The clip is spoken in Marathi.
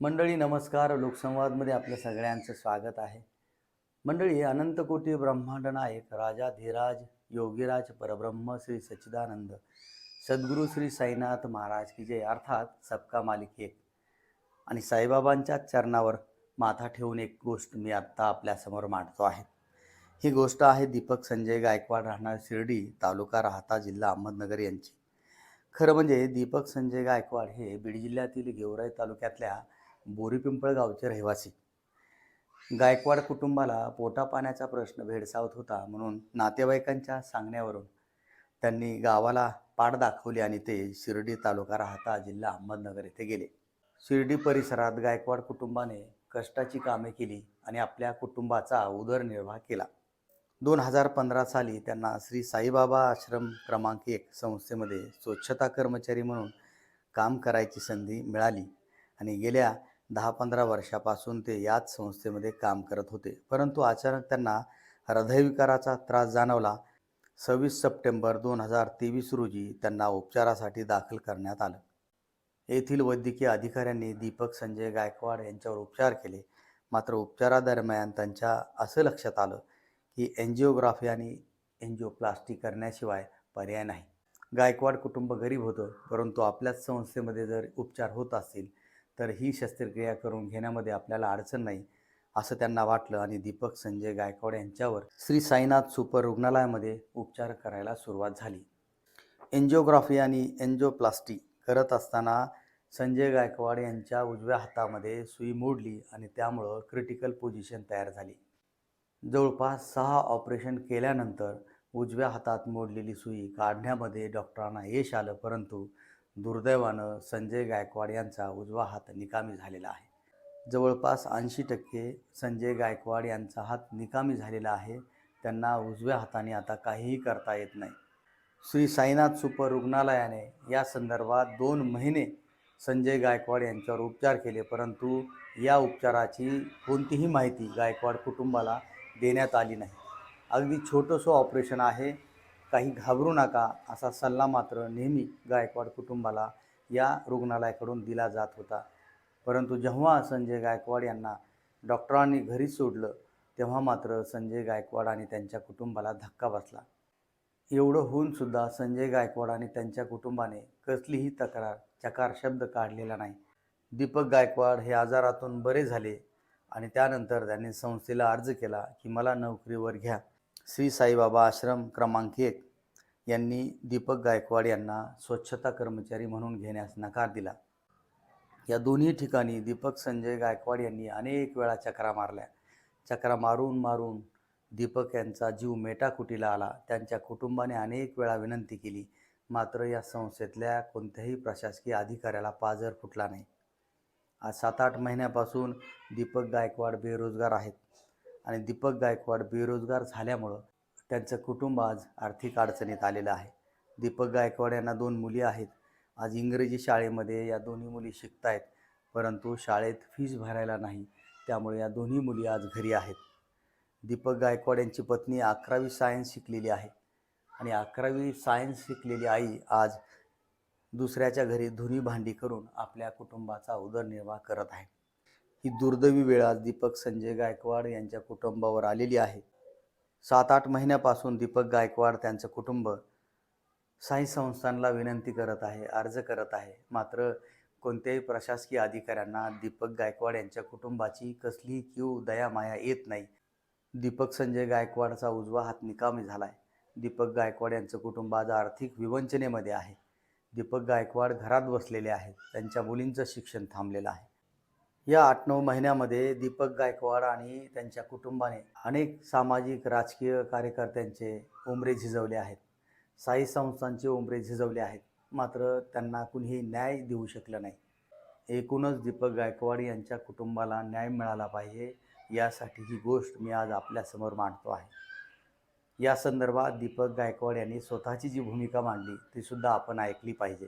मंडळी नमस्कार. लोकसंवादमध्ये आपल्या सगळ्यांचं स्वागत आहे. मंडळी अनंतकोटी ब्रह्मांड नायक राजा धीराज योगीराज परब्रह्म श्री सच्चिदानंद सद्गुरू श्री साईनाथ महाराज की जय. अर्थात सबका मालिक एक. आणि साईबाबांच्या चरणावर माथा ठेवून एक गोष्ट मी आत्ता आपल्यासमोर मांडतो आहे. ही गोष्ट आहे दीपक संजय गायकवाड राहणार शिर्डी तालुका राहता जिल्हा अहमदनगर यांची. खरं म्हणजे दीपक संजय गायकवाड हे बीड जिल्ह्यातील गेवराई तालुक्यातल्या बोरीपिंपळ गावचे रहिवासी. गायकवाड कुटुंबाला पोटापाण्याचा प्रश्न भेडसावत होता म्हणून नातेवाईकांच्या सांगण्यावरून त्यांनी गावाला पाठ दाखवली आणि ते शिर्डी तालुका राहता जिल्हा अहमदनगर येथे गेले. शिर्डी परिसरात गायकवाड कुटुंबाने कष्टाची कामे केली आणि आपल्या कुटुंबाचा उदरनिर्वाह केला. दोन हजार पंधरा साली त्यांना श्री साईबाबा आश्रम क्रमांक एक संस्थेमध्ये स्वच्छता कर्मचारी म्हणून काम करायची संधी मिळाली आणि गेल्या दहा पंधरा वर्षापासून ते याच संस्थेमध्ये काम करत होते. परंतु अचानक त्यांना हृदयविकाराचा त्रास जाणवला. सव्वीस सप्टेंबर दोन हजार तेवीस रोजी त्यांना उपचारासाठी दाखल करण्यात आलं. येथील वैद्यकीय अधिकाऱ्यांनी दीपक संजय गायकवाड यांच्यावर उपचार केले. मात्र उपचारादरम्यान त्यांच्या असं लक्षात आलं की एन्जिओग्राफी आणि एन्जिओप्लास्टी करण्याशिवाय पर्याय नाही. गायकवाड कुटुंब गरीब होतं परंतु आपल्याच संस्थेमध्ये जर उपचार होत असतील तर ही शस्त्रक्रिया करून घेण्यामध्ये आपल्याला अडचण नाही असं त्यांना वाटलं आणि दीपक संजय गायकवाड यांच्यावर श्री साईनाथ सुपर रुग्णालयामध्ये उपचार करायला सुरुवात झाली. एन्जिओग्राफी आणि एन्जिओप्लास्टी करत असताना संजय गायकवाड यांच्या उजव्या हातामध्ये सुई मोडली आणि त्यामुळं क्रिटिकल पोझिशन तयार झाली. जवळपास सहा ऑपरेशन केल्यानंतर उजव्या हातात मोडलेली सुई काढण्यामध्ये डॉक्टरांना यश आलं परंतु दुर्दैवानं संजय गायकवाड यांचा उजवा हात निकामी झालेला आहे. जवळपास ऐंशी टक्के संजय गायकवाड यांचा हात निकामी झालेला आहे. त्यांना उजव्या हाताने आता काहीही करता येत नाही. श्री साईनाथ सुपर रुग्णालयाने या संदर्भात दोन महिने संजय गायकवाड यांच्यावर उपचार केले परंतु या उपचाराची कोणतीही माहिती गायकवाड कुटुंबाला देण्यात आली नाही. अगदी छोटंसं ऑपरेशन आहे. काही घाबरू नका असा सल्ला मात्र नेहमी गायकवाड कुटुंबाला या रुग्णालयाकडून दिला जात होता. परंतु जेव्हा संजय गायकवाड यांना डॉक्टरांनी घरी सोडलं तेव्हा मात्र संजय गायकवाड आणि त्यांच्या कुटुंबाला धक्का बसला. एवढं होऊनसुद्धा संजय गायकवाड आणि त्यांच्या कुटुंबाने कसलीही तक्रार चकार शब्द काढलेला नाही. दीपक गायकवाड हे आजारातून बरे झाले आणि त्यानंतर त्यांनी संस्थेला अर्ज केला की मला नोकरीवर घ्या. श्री साईबाबा आश्रम क्रमांक एक यांनी दीपक गायकवाड यांना स्वच्छता कर्मचारी म्हणून घेण्यास नकार दिला. या दोन्ही ठिकाणी दीपक संजय गायकवाड यांनी अनेक वेळा चक्रा मारल्या. चक्रा मारून मारून दीपक यांचा जीव मेटाकुटीला आला. त्यांच्या कुटुंबाने अनेक वेळा विनंती केली. मात्र या संस्थेतल्या कोणत्याही प्रशासकीय अधिकाऱ्याला पाजर फुटला नाही. आज सात आठ महिन्यापासून दीपक गायकवाड बेरोजगार आहेत. आणि दीपक गायकवाड बेरोजगार झाल्यामुळं त्यांचं कुटुंब आज आर्थिक अडचणीत आलेलं आहे. दीपक गायकवाड यांना दोन मुली आहेत. आज इंग्रजी शाळेमध्ये या दोन्ही मुली शिकत आहेत परंतु शाळेत फीज भरायला नाही त्यामुळे या दोन्ही मुली आज घरी आहेत. दीपक गायकवाड यांची पत्नी अकरावी सायन्स शिकलेली आहे आणि अकरावी सायन्स शिकलेली आई आज दुसऱ्याच्या घरी धुनी भांडी करून आपल्या कुटुंबाचा उदरनिर्वाह करत आहे. ही दुर्दैवी वेळ आज दीपक संजय गायकवाड यांच्या कुटुंबावर आलेली आहे. सात आठ महिन्यापासून दीपक गायकवाड त्यांचं कुटुंब साई संस्थांना विनंती करत आहे अर्ज करत आहे. मात्र कोणत्याही प्रशासकीय अधिकाऱ्यांना दीपक गायकवाड यांच्या कुटुंबाची कसलीही किव दया माया येत नाही. दीपक संजय गायकवाडचा उजवा हात निकामी झाला आहे दीपक गायकवाड यांचं कुटुंब आज आर्थिक विवंचनेमध्ये आहे. दीपक गायकवाड घरात बसलेले आहेत. त्यांच्या मुलींचं शिक्षण थांबलेलं आहे. या आठ नऊ महिन्यामध्ये दीपक गायकवाड आणि त्यांच्या कुटुंबाने अनेक सामाजिक राजकीय कार्यकर्त्यांचे उमरे झिजवले आहेत. साई संस्थांचे उमरे झिजवले आहेत. मात्र त्यांना कुणीही न्याय देऊ शकलं नाही. एकूणच दीपक गायकवाड यांच्या कुटुंबाला न्याय मिळाला पाहिजे यासाठी ही गोष्ट मी आज आपल्यासमोर मांडतो आहे. या संदर्भात दीपक गायकवाड यांनी स्वतःची जी भूमिका मांडली तीसुद्धा आपण ऐकली पाहिजे.